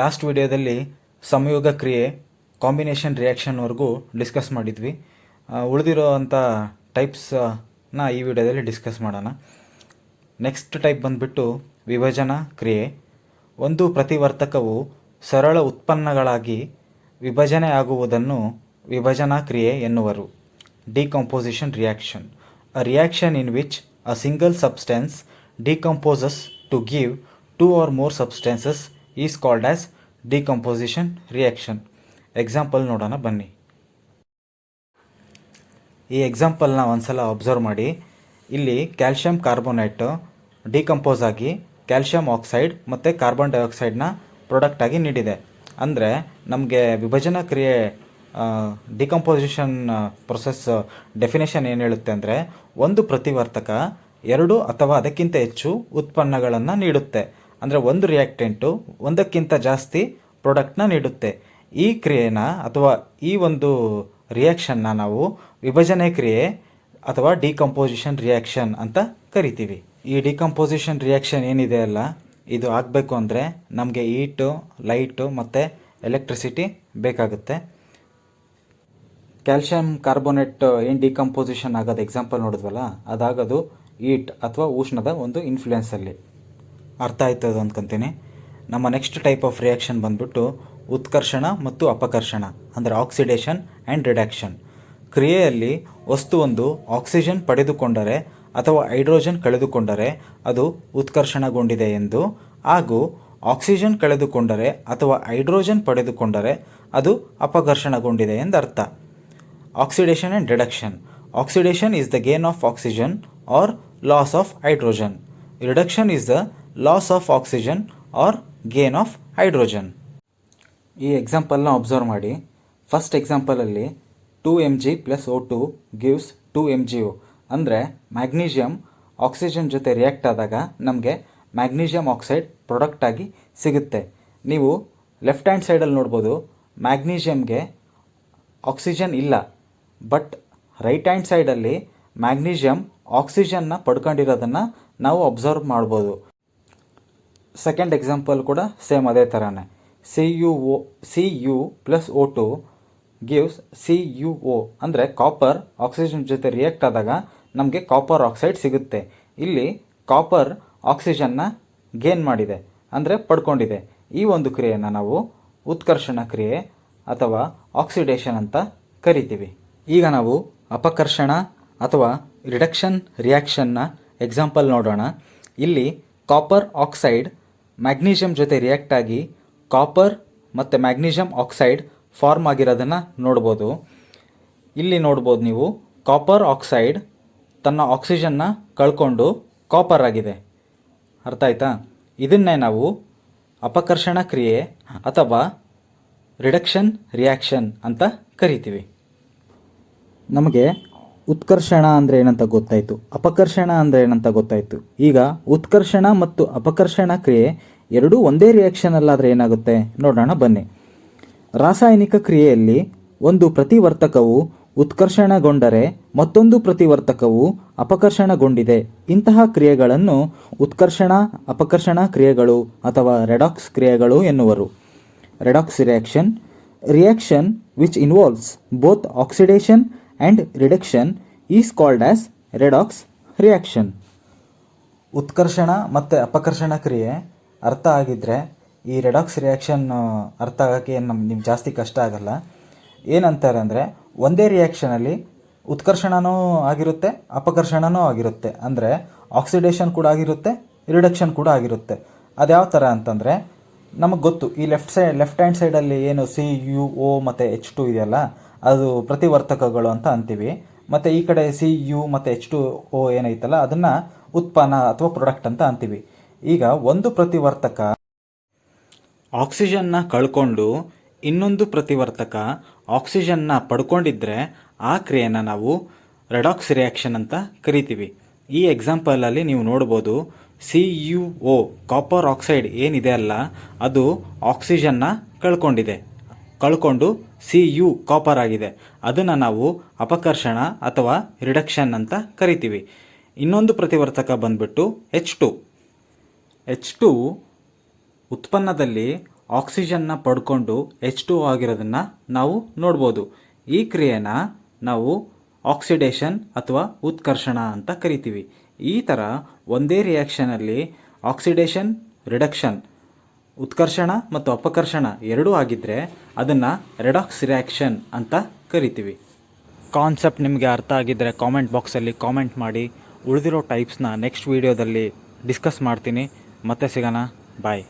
Last ವಿಡಿಯೋದಲ್ಲಿ ಸಂಯೋಗ ಕ್ರಿಯೆ ಕಾಂಬಿನೇಷನ್ ರಿಯಾಕ್ಷನ್ವರೆಗೂ ಡಿಸ್ಕಸ್ ಮಾಡಿದ್ವಿ. ಉಳಿದಿರೋ ಅಂಥ ಟೈಪ್ಸ್ನ ಈ ವಿಡಿಯೋದಲ್ಲಿ ಡಿಸ್ಕಸ್ ಮಾಡೋಣ. ನೆಕ್ಸ್ಟ್ ಟೈಪ್ ಬಂದುಬಿಟ್ಟು ವಿಭಜನಾ ಕ್ರಿಯೆ. ಒಂದು ಪ್ರತಿವರ್ತಕವು ಸರಳ ಉತ್ಪನ್ನಗಳಾಗಿ ವಿಭಜನೆ ಆಗುವುದನ್ನು ವಿಭಜನಾ ಕ್ರಿಯೆ ಎನ್ನುವರು. Decomposition reaction a reaction in which a single substance decomposes to give two or more substances is called as decomposition reaction example ನೋಡೋಣ, ಬನ್ನಿ. ಈ ಎಕ್ಸಾಂಪಲ್ನ ಒಂದ್ಸಲ ಅಬ್ಸರ್ವ್ ಮಾಡಿ. ಇಲ್ಲಿ ಕ್ಯಾಲ್ಶಿಯಂ ಕಾರ್ಬೋನೇಟು ಡಿಕಂಪೋಸ್ ಆಗಿ ಕ್ಯಾಲ್ಶಿಯಂ ಆಕ್ಸೈಡ್ ಮತ್ತು ಕಾರ್ಬನ್ ಡೈಆಕ್ಸೈಡ್ನ ಪ್ರಾಡಕ್ಟ್ ಆಗಿ ನೀಡಿದೆ. ಅಂದರೆ ನಮಗೆ ವಿಭಜನಾ ಕ್ರಿಯೆ ಡಿಕಂಪೋಸಿಷನ್ ಪ್ರೊಸೆಸ್ ಡೆಫಿನೇಷನ್ ಏನು ಹೇಳುತ್ತೆ ಅಂದರೆ ಒಂದು ಪ್ರತಿವರ್ತಕ ಎರಡು ಅಥವಾ ಅದಕ್ಕಿಂತ ಹೆಚ್ಚು ಉತ್ಪನ್ನಗಳನ್ನು ನೀಡುತ್ತೆ. ಅಂದರೆ ಒಂದು ರಿಯಾಕ್ಟೆಂಟು ಒಂದಕ್ಕಿಂತ ಜಾಸ್ತಿ ಪ್ರಾಡಕ್ಟ್ನ ನೀಡುತ್ತೆ. ಈ ಕ್ರಿಯೆನ ಅಥವಾ ಈ ಒಂದು ರಿಯಾಕ್ಷನ್ನ ನಾವು ವಿಭಜನೆ ಕ್ರಿಯೆ ಅಥವಾ ಡಿಕಂಪೋಸಿಷನ್ ರಿಯಾಕ್ಷನ್ ಅಂತ ಕರಿತೀವಿ. ಈ ಡಿಕಂಪೋಸಿಷನ್ ರಿಯಾಕ್ಷನ್ ಏನಿದೆ ಅಲ್ಲ, ಇದು ಆಗಬೇಕು ಅಂದರೆ ನಮಗೆ ಈಟು ಲೈಟು ಮತ್ತು ಎಲೆಕ್ಟ್ರಿಸಿಟಿ ಬೇಕಾಗುತ್ತೆ. ಕ್ಯಾಲ್ಶಿಯಂ ಕಾರ್ಬೋನೇಟ್ ಏನು ಡಿಕಂಪೋಸಿಷನ್ ಆಗೋದು ಎಕ್ಸಾಂಪಲ್ ನೋಡಿದ್ವಲ್ಲ, ಅದಾಗೋದು ಈಟ್ ಅಥವಾ ಉಷ್ಣದ ಒಂದು ಇನ್ಫ್ಲುಯೆನ್ಸಲ್ಲಿ ಅರ್ಥ ಆಯ್ತದ ಅಂದ್ಕೊಂತೀನಿ ನಮ್ಮ ನೆಕ್ಸ್ಟ್ ಟೈಪ್ ಆಫ್ ರಿಯಾಕ್ಷನ್ ಬಂದ್ಬಿಟ್ಟು ಉತ್ಕರ್ಷಣ ಮತ್ತು ಅಪಕರ್ಷಣ, ಅಂದರೆ ಆಕ್ಸಿಡೇಷನ್ ಆ್ಯಂಡ್ ರಿಡಕ್ಷನ್ ಕ್ರಿಯೆಯಲ್ಲಿ ವಸ್ತುವೊಂದು ಆಕ್ಸಿಜನ್ ಪಡೆದುಕೊಂಡರೆ ಅಥವಾ ಹೈಡ್ರೋಜನ್ ಕಳೆದುಕೊಂಡರೆ ಅದು ಉತ್ಕರ್ಷಣಗೊಂಡಿದೆ ಎಂದು, ಹಾಗೂ ಆಕ್ಸಿಜನ್ ಕಳೆದುಕೊಂಡರೆ ಅಥವಾ ಹೈಡ್ರೋಜನ್ ಪಡೆದುಕೊಂಡರೆ ಅದು ಅಪಘರ್ಷಣಗೊಂಡಿದೆ ಎಂದರ್ಥ. Oxidation and reduction oxidation is the gain of oxygen or loss of hydrogen reduction is the loss of oxygen or gain of hydrogen ಈ ಎಕ್ಸಾಂಪಲ್ನ ಅಬ್ಸರ್ವ್ ಮಾಡಿ. First ಎಕ್ಸಾಂಪಲಲ್ಲಿ two M G plus O two gives two M G O ಅಂದರೆ magnesium oxygen ಜೊತೆ react ಆದಾಗ ನಮಗೆ magnesium oxide product ಆಗಿ ಸಿಗುತ್ತೆ. ನೀವು ಲೆಫ್ಟ್ ಹ್ಯಾಂಡ್ ಸೈಡಲ್ಲಿ ನೋಡ್ಬೋದು ಮ್ಯಾಗ್ನೀಷಿಯಮ್ಗೆ ಆಕ್ಸಿಜನ್ ಇಲ್ಲ. ಬಟ್ ರೈಟ್ ಹ್ಯಾಂಡ್ ಸೈಡಲ್ಲಿ ಮ್ಯಾಗ್ನೀಷಿಯಮ್ ಆಕ್ಸಿಜನ್ನ ಪಡ್ಕೊಂಡಿರೋದನ್ನು ನಾವು ಅಬ್ಸರ್ವ್ ಮಾಡ್ಬೋದು. ಸೆಕೆಂಡ್ ಎಕ್ಸಾಂಪಲ್ ಕೂಡ ಸೇಮ್ ಅದೇ ಥರನೇ C U O C U plus O two gives C U O ಅಂದರೆ ಕಾಪರ್ ಆಕ್ಸಿಜನ್ ಜೊತೆ ರಿಯಾಕ್ಟ್ ಆದಾಗ ನಮಗೆ ಕಾಪರ್ ಆಕ್ಸೈಡ್ ಸಿಗುತ್ತೆ. ಇಲ್ಲಿ ಕಾಪರ್ ಆಕ್ಸಿಜನ್ನ ಗೇನ್ ಮಾಡಿದೆ, ಅಂದರೆ ಪಡ್ಕೊಂಡಿದೆ. ಈ ಒಂದು ಕ್ರಿಯೆಯನ್ನು ನಾವು ಉತ್ಕರ್ಷಣ ಕ್ರಿಯೆ ಅಥವಾ ಆಕ್ಸಿಡೇಷನ್ ಅಂತ ಕರಿತೀವಿ. ಈಗ ನಾವು ಅಪಕರ್ಷಣ ಅಥವಾ ರಿಡಕ್ಷನ್ ರಿಯಾಕ್ಷನ್ನ ಎಕ್ಸಾಂಪಲ್ ನೋಡೋಣ. ಇಲ್ಲಿ ಕಾಪರ್ ಆಕ್ಸೈಡ್ ಮ್ಯಾಗ್ನೀಷಿಯಮ್ ಜೊತೆ ರಿಯಾಕ್ಟ್ ಆಗಿ ಕಾಪರ್ ಮತ್ತು ಮ್ಯಾಗ್ನೀಷಿಯಮ್ ಆಕ್ಸೈಡ್ ಫಾರ್ಮ್ ಆಗಿರೋದನ್ನು ನೋಡ್ಬೋದು. ಇಲ್ಲಿ ನೋಡ್ಬೋದು ನೀವು ಕಾಪರ್ ಆಕ್ಸೈಡ್ ತನ್ನ ಆಕ್ಸಿಜನ್ನ ಕಳ್ಕೊಂಡು ಕಾಪರ್ ಆಗಿದೆ. ಅರ್ಥ ಆಯ್ತಾ? ಇದನ್ನೇ ನಾವು ಅಪಕರ್ಷಣ ಕ್ರಿಯೆ ಅಥವಾ ರಿಡಕ್ಷನ್ ರಿಯಾಕ್ಷನ್ ಅಂತ ಕರಿತೀವಿ. ನಮಗೆ ಉತ್ಕರ್ಷಣ ಅಂದರೆ ಏನಂತ ಗೊತ್ತಾಯಿತು? ಅಪಕರ್ಷಣ ಅಂದರೆ ಏನಂತ ಗೊತ್ತಾಯಿತು? ಈಗ ಉತ್ಕರ್ಷಣ ಮತ್ತು ಅಪಕರ್ಷಣ ಕ್ರಿಯೆ ಎರಡೂ ಒಂದೇ ರಿಯಾಕ್ಷನ್ ಅಲ್ಲಾದ್ರೆ ಏನಾಗುತ್ತೆ? ನೋಡೋಣ, ಬನ್ನಿ. ರಾಸಾಯನಿಕ ಕ್ರಿಯೆಯಲ್ಲಿ ಒಂದು ಪ್ರತಿವರ್ತಕವು ಉತ್ಕರ್ಷಣಗೊಂಡರೆ ಮತ್ತೊಂದು ಪ್ರತಿವರ್ತಕವು ಅಪಕರ್ಷಣಗೊಂಡಿದೆ. ಇಂತಹ ಕ್ರಿಯೆಗಳನ್ನು ಉತ್ಕರ್ಷಣ, ಅಪಕರ್ಷಣ ಕ್ರಿಯೆಗಳು ಅಥವಾ ರೆಡಾಕ್ಸ್ ಕ್ರಿಯೆಗಳು ಎನ್ನುವರು. Redox reaction reaction which involves both oxidation and reduction is called as redox reaction ಉತ್ಕರ್ಷಣ ಮತ್ತು ಅಪಕರ್ಷಣ ಕ್ರಿಯೆ ಅರ್ಥ ಆಗಿದ್ದರೆ ಈ ರೆಡಾಕ್ಸ್ ರಿಯಾಕ್ಷನ್ ಅರ್ಥ ಆಗೋಕ್ಕೆ ಏನು ನಮ್ಗೆ ನಿಮ್ಗೆ ಜಾಸ್ತಿ ಕಷ್ಟ ಆಗಲ್ಲ. ಏನಂತಾರೆ ಅಂದರೆ ಒಂದೇ ರಿಯಾಕ್ಷನಲ್ಲಿ ಉತ್ಕರ್ಷಣನೂ ಆಗಿರುತ್ತೆ, ಅಪಕರ್ಷಣನೂ ಆಗಿರುತ್ತೆ. ಅಂದರೆ ಆಕ್ಸಿಡೇಷನ್ ಕೂಡ ಆಗಿರುತ್ತೆ ರಿಡಕ್ಷನ್ ಕೂಡ ಆಗಿರುತ್ತೆ. ಅದು ಯಾವ ಥರ ಅಂತಂದರೆ ನಮಗೆ ಗೊತ್ತು, ಈ ಲೆಫ್ಟ್ ಸೈಡ್ ಲೆಫ್ಟ್ ಹ್ಯಾಂಡ್ ಸೈಡಲ್ಲಿ ಏನು ಸಿ ಯು ಓ ಮತ್ತು ಎಚ್ ಟು ಇದೆಯಲ್ಲ ಅದು ಪ್ರತಿವರ್ತಕಗಳು ಅಂತ ಅಂತೀವಿ. ಮತ್ತು ಈ ಕಡೆ ಸಿ ಯು ಮತ್ತು ಎಚ್ ಟು ಓ ಏನೈತಲ್ಲ, ಅದನ್ನು ಉತ್ಪನ್ನ ಅಥವಾ ಪ್ರೊಡಕ್ಟ್ ಅಂತ ಅಂತೀವಿ. ಈಗ ಒಂದು ಪ್ರತಿವರ್ತಕ ಆಕ್ಸಿಜನ್ನ ಕಳ್ಕೊಂಡು ಇನ್ನೊಂದು ಪ್ರತಿವರ್ತಕ ಆಕ್ಸಿಜನ್ನ ಪಡ್ಕೊಂಡಿದ್ರೆ ಆ ಕ್ರಿಯೆನ ನಾವು ರೆಡಾಕ್ಸ್ ರಿಯಾಕ್ಷನ್ ಅಂತ ಕರಿತೀವಿ. ಈ ಎಕ್ಸಾಂಪಲಲ್ಲಿ ನೀವು ನೋಡ್ಬೋದು C U O copper oxide ಏನಿದೆ ಅಲ್ಲ, ಅದು ಆಕ್ಸಿಜನ್ನ ಕಳ್ಕೊಂಡಿದೆ. ಕಳ್ಕೊಂಡು ಸಿ ಯು ಕಾಪರ್ ಆಗಿದೆ. ಅದನ್ನು ನಾವು ಅಪಕರ್ಷಣ ಅಥವಾ ರಿಡಕ್ಷನ್ ಅಂತ ಕರಿತೀವಿ. ಇನ್ನೊಂದು ಪ್ರತಿವರ್ತಕ ಬಂದ್ಬಿಟ್ಟು ಎಚ್ ಟು ಎಚ್ ಟು ಉತ್ಪನ್ನದಲ್ಲಿ ಆಕ್ಸಿಜನ್ನ ಪಡ್ಕೊಂಡು ಎಚ್ ಟು ಆಗಿರೋದನ್ನು ನಾವು ನೋಡ್ಬೋದು. ಈ ಕ್ರಿಯೆನ ನಾವು ಆಕ್ಸಿಡೇಷನ್ ಅಥವಾ ಉತ್ಕರ್ಷಣ ಅಂತ ಕರಿತೀವಿ. ಈ ಥರ ಒಂದೇ ರಿಯಾಕ್ಷನಲ್ಲಿ ಆಕ್ಸಿಡೇಷನ್ ರಿಡಕ್ಷನ್ ಉತ್ಕರ್ಷಣ ಮತ್ತು ಅಪಕರ್ಷಣ ಎರಡೂ ಆಗಿದ್ದರೆ ಅದನ್ನು ರೆಡಾಕ್ಸ್ ರಿಯಾಕ್ಷನ್ ಅಂತ ಕರಿತೀವಿ. ಕಾನ್ಸೆಪ್ಟ್ ನಿಮಗೆ ಅರ್ಥ ಆಗಿದ್ದರೆ ಕಾಮೆಂಟ್ ಬಾಕ್ಸಲ್ಲಿ ಕಾಮೆಂಟ್ ಮಾಡಿ, ಉಳಿದಿರೋ ಟೈಪ್ಸ್ನ ನೆಕ್ಸ್ಟ್ ವೀಡಿಯೋದಲ್ಲಿ ಡಿಸ್ಕಸ್ ಮಾಡ್ತೀನಿ. ಮತ್ತೆ ಸಿಗೋಣ. ಬಾಯ್